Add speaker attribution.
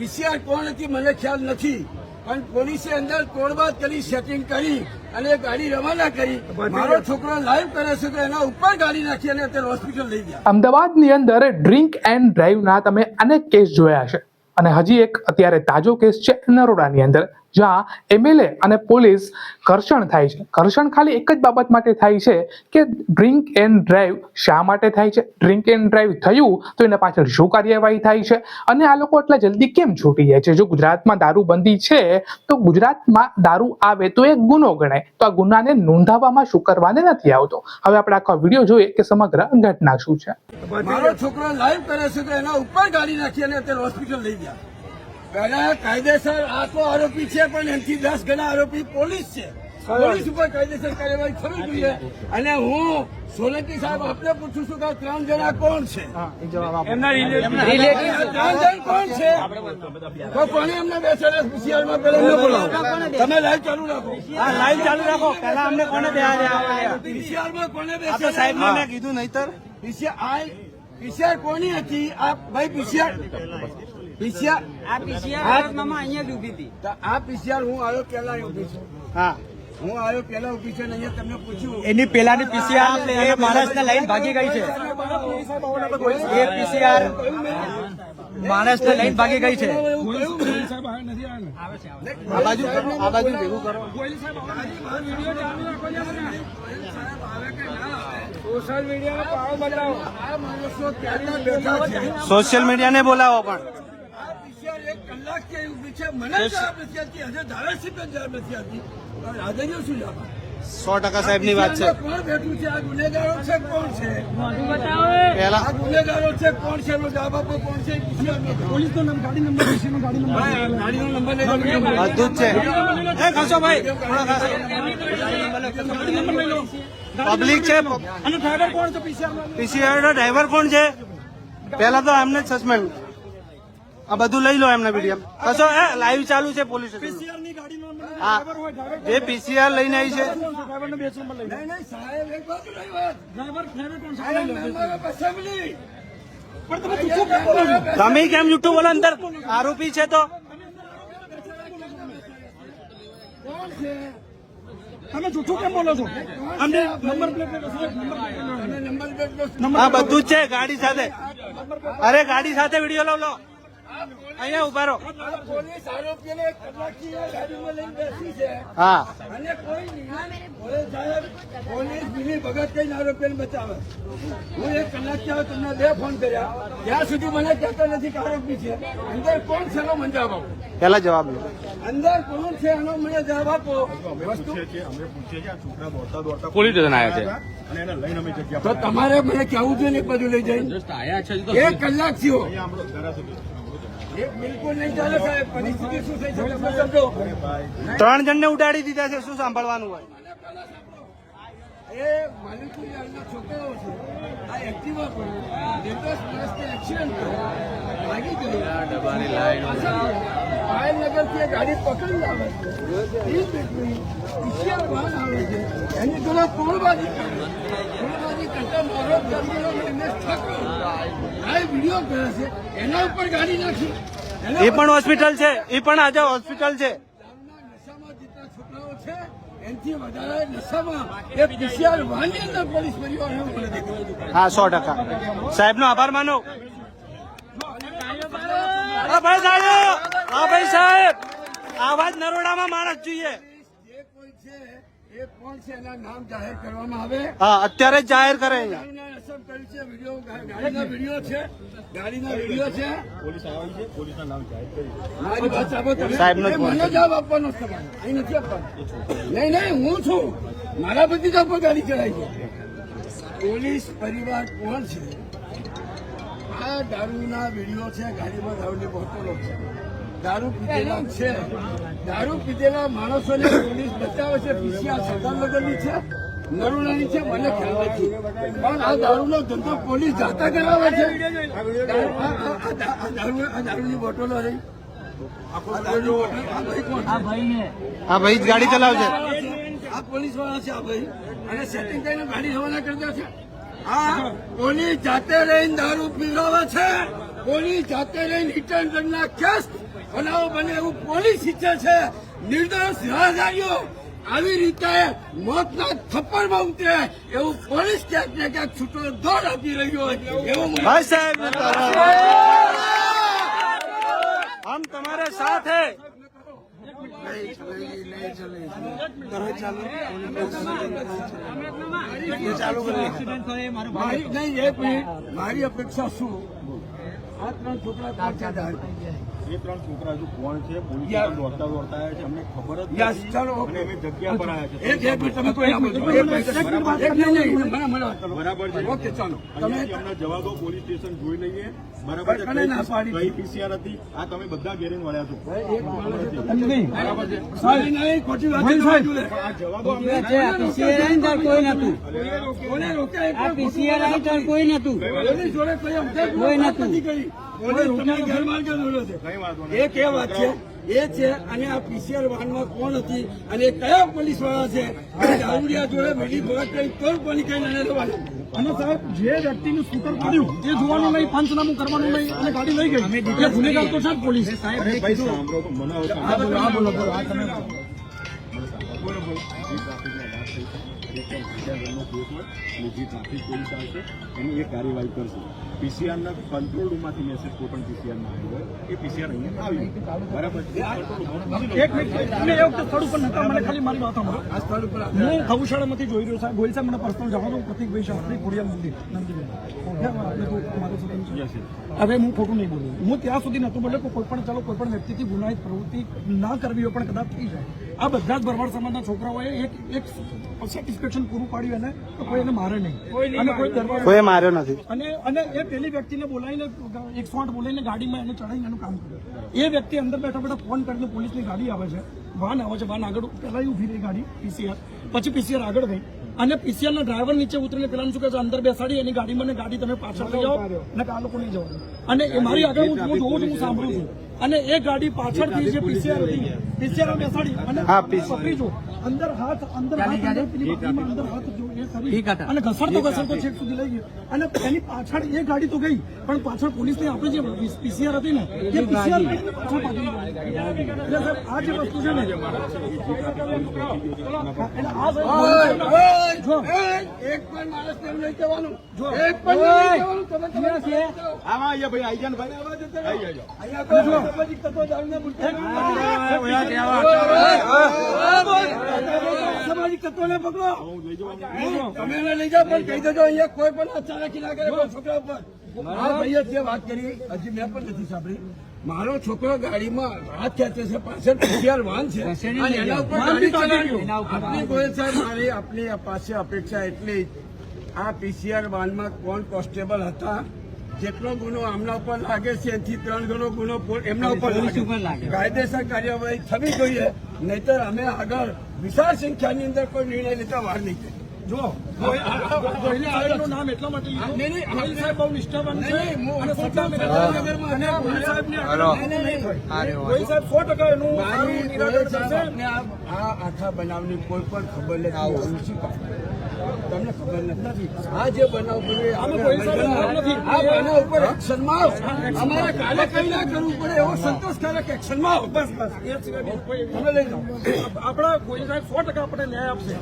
Speaker 1: PCR કોણ હતી મને ખ્યાલ નથી. પણ પોલીસે અંદર તોડબાદ કરી સેટિંગ કરી અને ગાડી રવાના કરી. મારો છોકરો લાઈવ કરે છે તો એના ઉપર ગાડી નાખી અને અત્યારે હોસ્પિટલ લઈ ગયા.
Speaker 2: અમદાવાદની અંદર ડ્રિંક એન્ડ ડ્રાઈવના તમે અનેક કેસ જોયા છે અને હજી એક અત્યારે તાજો કેસ છે નરોડાની અંદર. જ્યાં એમએલએ અને પોલીસ ઘર્ષણ થાય છે. ઘર્ષણ ખાલી એક જ બાબત માટે થાય છે કે ડ્રિંક એન્ડ ડ્રાઈવ શા માટે થાય છે? ડ્રિંક એન્ડ ડ્રાઈવ થયું તો એના પાછળ શું કાર્યવાહી થાય છે? અને આ લોકો એટલા જલ્દી કેમ છૂટી જાય છે? જો ગુજરાતમાં દારૂબંધી છે તો ગુજરાતમાં દારૂ આવે તો એ ગુનો ગણાય. તો આ ગુનાને નોંધાવવામાં શું કરવાને નથી આવતો. હવે આપણે આખો વીડિયો જોઈએ કે સમગ્ર ઘટના શું છે.
Speaker 1: મારો છોકરો લાઈવ કરે છે તો એના ઉપર ગાડી નાખી અને અત્યારે હોસ્પિટલ લઈ ગયા. કાયદેસર આ તો આરોપી છે પણ એનાથી દસ ગણા આરોપી પોલીસ છે. પોલીસ ઉપર કાયદેસર કાર્યવાહી થવી જોઈએ. અને હું સોલંકી સાહેબ આપને પૂછું છું કે ત્રણ જણા કોણ છે? ત્રણ જણ કોણ છે? તો કોને એમને બેસેલા PCR માં પેલા બોલાવો. તમે લાઈવ ચાલુ રાખો.
Speaker 3: હા લાઈવ ચાલુ રાખો. પેલા અમને કોને બેહાડ્યા
Speaker 1: માં કોને બેસે
Speaker 3: સાહેબ મેં કીધું નહીતર.
Speaker 1: પીસીઆર કોની હતી? આ ભાઈ પીસીઆર પીસીઆર?
Speaker 4: આ પીસીઆર મામા અહીંયા જ ઊભી હતી.
Speaker 1: તો આ પીસીઆર હું આવ્યો પેલા ઊભી છું.
Speaker 3: હા.
Speaker 1: હું આવ્યો પેલા ઊભી છે અને અહીંયા તમને પૂછ્યું
Speaker 3: એની પેલાની પીસીઆર એ માણસને લઈને ભાગી ગઈ છે. એ પીસીઆર માણસને લઈને ભાગી ગઈ છે. આ બાજુ આ બાજુ ભેગું કરો.
Speaker 1: સોશિયલ મીડિયાને
Speaker 3: બોલાવો પણ.
Speaker 1: આ કલાક એક ઊભી છે. મને જવાબ નથી આપતી હજુ ધારાસભ્ય જવાબ નથી આવતી. રાજાજીઓ શું જવાબ
Speaker 3: સો ટકા સાહેબની વાત છે.
Speaker 1: કોણ બેઠું છે? આ ગુનેગારો છે કોણ છે?
Speaker 3: પેલા
Speaker 1: આ ગુનેગારો છે કોણ છે? એનો જવાબ આપો. કોણ છે? પોલીસ નો ગાડી નંબર ગાડી નંબર. ગાડીનો નંબર લઈ લો.
Speaker 3: બધું જ છે. એ ખાસો ભાઈ. પબ્લિક છે.
Speaker 1: અને ડ્રાઈવર કોણ છે? પીસીઆર
Speaker 3: પીસીઆર નો ડ્રાઈવર કોણ છે? પેલા તો એમને જ સસ્પેન્ડ આ બધું લઈ લો એમને વીડિયો કશો એ લાઈવ ચાલુ છે પોલીસ સ્ટેશન જે પીસીઆર લઈને આવી છે.
Speaker 1: તમે કેમ
Speaker 3: જુઠ્ઠું બોલો અંદર? આરોપી છે તો.
Speaker 4: તમે જૂઠું કેમ બોલો છો?
Speaker 1: અમને નંબર પ્લેટ નંબર પ્લેટ
Speaker 3: હા બધું જ છે ગાડી સાથે. અરે ગાડી સાથે વીડિયો લો લો અહીંયા ઊભા રહો.
Speaker 1: પોલીસ આરોપીને કલાકથી ગાડીમાં લઈને બેસી છે.
Speaker 3: હા.
Speaker 1: અને કોઈ પોલીસ સાહેબ પોલીસ મિલી ભગત કઈ આરોપીને બચાવે. હું એક કલાકથી આવ્યો તમને બે ફોન કર્યા. ત્યાં સુધી મને કહેતો નથી કે આરોપી છે અંદર કોણ છે એનો મને જવાબ આપો.
Speaker 3: પેલા જવાબ લો.
Speaker 1: અંદર કોણ છે એનો મને જવાબ આપો.
Speaker 5: પોલીસ સ્ટેશન આવ્યા છે.
Speaker 1: તો તમારે મને કેવું જોઈએ ને એક લઈ જઈને. એક કલાક થયો.
Speaker 3: ત્રણ જણને ઉડાડી દીધા છે. શું સાંભળવાનું હોય?
Speaker 1: એ હાલના છોકરાઓ છે. આ એક્ટિવા પર. નિર્દોષ માણસને એક્સિડન્ટ થયો લાગી ગયો. પાયલનગરથી ગાડી પકડી છે. વાહન આવે છે. એની જોડે તોડબાજી તોડબાજી કરતા મારો જન્મેલો એમને ઠક્કર આ વીડિયો કરે છે. એના ઉપર ગાડી નાખી.
Speaker 3: એ પણ હોસ્પિટલ છે. એ પણ આજે હોસ્પિટલ છે.
Speaker 1: નશામાં જેટલા છોકરાઓ છે. એનાથી વધારે નશામાં એ પીસીઆર વાહનની અંદર પોલીસ પરિવાર એવું મને
Speaker 3: હા સો ટકા. સાહેબ નો આભાર માનો. હા ભાઈ સાહેબ. હા ભાઈ સાહેબ. નરોડામાં માણસ જોઈએ.
Speaker 1: જે કોઈ છે એ કોણ છે એના નામ જાહેર કરવામાં આવે?
Speaker 3: હા અત્યારે જાહેર કરે
Speaker 1: કર્યું છે વીડિયો ગાડીના વીડિયો છે ગાડીના વીડિયો છે.
Speaker 3: જ
Speaker 1: મને જવાબ આપવાનો છે અહીં નથી આપવાનો. નહીં નહીં હું છું. મારા બધી પર ગાડી ચડાવી છે. પોલીસ પરિવાર કોણ છે? આ દારૂના વીડિયો છે ગાડીમાં દારૂની બોટલો છે. દારૂ પીધેલા છે. દારૂ પીધેલા માણસોને પોલીસ બચાવે છે પીસીઆર સરદારનગરની છે નરુણાની છે મને ખ્યાલ નથી. પણ આ દારૂનો ધંધો પોલીસ જાતા કરાવે છે. દારૂની બોટલો રહી આ ભાઈ
Speaker 3: જ ગાડી ચલાવશે.
Speaker 1: આ પોલીસવાળા છે આ ભાઈ. અને સેટિંગ કરીને ગાડી રવાના દે છે. આ પોલીસ જાતે રહીને દારૂ પીવડાવે છે. પોલીસ જાતે લઈને બને એવું પોલીસ ઈચ્છે છે. નિર્દોષ રાહદારીઓ આવી રીતે મોતના થપ્પડમાં ઉતરે એવું પોલીસ ક્યાંક છૂટો દોડ આપી રહ્યો એવું
Speaker 3: હમ તમારે સાથ. હૈ
Speaker 1: મારી અપેક્ષા શું? આ ત્રણ છોકરા
Speaker 5: એ ત્રણ છોકરા હજુ કોણ છે? પોલીસ દોડતા દોડતા આવ્યા છે. અમને ખબર જ નથી. અમે જગ્યા પર આવ્યા છે. બરાબર છે.
Speaker 1: ઓકે ચાલો. તમે
Speaker 5: અમને જવા પોલીસ સ્ટેશન જોઈ લઈએ. બરાબર છે.
Speaker 1: કોને ના પાડી?
Speaker 5: કઈ પીસીઆર હતી? આ તમે બધા ઘેરીને વળ્યા છો.
Speaker 1: બરાબર છે. ખોટી વાત
Speaker 5: આ જવાબો અમને
Speaker 4: પીસીઆર આવી કોઈ નતું
Speaker 1: કોને રોક્યા
Speaker 4: પીસીઆર આવી કોઈ નતું
Speaker 1: જોડે કોઈ અમદાવાદ
Speaker 4: કોઈ નતું.
Speaker 1: ઘર માર્ગે દોર્યો છે. એ વાત છે? એ છે અને આ પીસીઆર વાનમાં કોણ હતી? અને કયા પોલીસવાળા છે દારૂડિયા જોડે વેડી ભગત કઈ તો પાણી કઈ ના લેવાનું
Speaker 6: અને સાહેબ જે વ્યક્તિનું સ્કૂટર કર્યું એ જોવાનું નહીં પંચનામું કરવાનું નહીં અને ગાડી લઈ ગઈ. એટલે ગુનેગાર તો છે પોલીસ.
Speaker 1: સાહેબ બોલો બોલો બોલો.
Speaker 5: કંઈ કેસ હોય જે ટ્રાફિક પોલીસ આવશે એની એ કાર્યવાહી કરશે. પીસીઆરના કંટ્રોલ રૂમમાંથી મેસેજ કોઈ પણ પીસીઆરમાં આવ્યો હોય એ પીસીઆર અહીંયા આવ્યું બરાબર
Speaker 6: એક મિનિટ તમે એ વખતે સ્થળ ઉપર નતા મને ખાલી મારી વાત સાંભળો.
Speaker 1: આ સ્થળ ઉપર
Speaker 6: હું ગૌશાળામાંથી જોઈ રહ્યો સાહેબ ગોયલ સાહેબ મને પર્સનલ છું પ્રતિકભાઈ શાસ્ત્રી ખોડિયાર મંદિર. હવે હું ખોટું નહીં બોલું. હું ત્યાં સુધી નતું બોલે કોઈ પણ ચાલો કોઈ પણ વ્યક્તિથી ગુનાહિત પ્રવૃત્તિ ના કરવી હોય પણ કદાચ થઈ જાય. આ બધા જ ભરવાડ સમાજના છોકરાઓએ એક એક સેટિસ્ફેક્શન પૂરું પાડ્યું એને તો કોઈ એને મારે નહીં. અને કોઈ
Speaker 3: કોઈ માર્યો નથી.
Speaker 6: અને અને એ પેલી વ્યક્તિને બોલાવીને એકસો આઠ બોલાવીને ગાડીમાં એને ચડાવીને એનું કામ કર્યું. એ વ્યક્તિ અંદર બેઠા બેઠા ફોન કરીને પોલીસની ગાડી આવે છે. વાન આવે છે વાન આગળ પહેલા ઊભી રહી ગાડી પીસીઆર પછી પીસીઆર આગળ ગઈ. અને પીસીઆરના ડ્રાઈવર નીચે ઉતરીને પેલા શું કહે છે? અંદર બેસાડી એની ગાડીમાં ને ગાડી તમે પાછળ લઈ જાઓ ને આ લોકો નહીં જવાનું. અને એ મારી આગળ હું હું જોઉં છું હું સાંભળું છું. અને એ ગાડી પાછળથી જે પીસીઆર હતી પીસીઆર બેસાડી અને પકડી જો. અંદર હાથ અંદર હાથ અંદર પેલી બાજુમાં અંદર હાથ જો એ કરી અને ઘસડતો ઘસડતો છેક સુધી લઈ ગયો. અને એની પાછળ એ ગાડી તો ગઈ પણ પાછળ પોલીસની આપણે જે પીસીઆર હતી ને એ પીસીઆર પાછળ પાછી એટલે સાહેબ આ જે વસ્તુ છે ને
Speaker 1: એક પણ માણસને એમ નહીં કહેવાનું. એક પણ નહીં કહેવાનું તમે તમે
Speaker 5: આમાં અહીંયા ભાઈ આઈ જાય ભાઈ જાઓ.
Speaker 1: અહીંયા સામાજિક તત્વો નથી. પકડો. તમે લઈ જાઓ પણ કહી દેજો અહીંયા કોઈ પણ અચાનક ના કરે છોકરા ઉપર. આ ભાઈએ જે વાત કરી હજી મેં પણ નથી સાંભળી. મારો છોકરો ગાડીમાં હાથ ખેંચે છે પાછળ પીસીઆર વાન છે. આપની ગોયલ સાહેબ મારી આપની પાસે અપેક્ષા એટલી. આ પીસીઆર વાનમાં કોણ કોન્સ્ટેબલ હતા? જેટલો ગુનો આમના ઉપર લાગે છે એથી ત્રણ ગણો ગુનો એમના ઉપર લાગે કાયદેસર કાર્યવાહી થવી જોઈએ નહીતર અમે આગળ વિશાળ સંખ્યાની અંદર કોઈ નિર્ણય લેતા વાર નહીં.
Speaker 6: જો ગોહિલ સાહેબનું નામ એટલા માટે
Speaker 1: કોઈ પણ ખબર નથી? તમને ખબર નથી આ જે બનાવ
Speaker 6: નથી.
Speaker 1: આ કઈ ના કરવું પડે એવો સંતોષકારક એક્શનમાં આવો
Speaker 6: બસ બસ એ સિવાય
Speaker 1: તમે લઈ
Speaker 6: આપણા ગોહિલ સાહેબ સો ટકા આપણે ન્યાય આપશે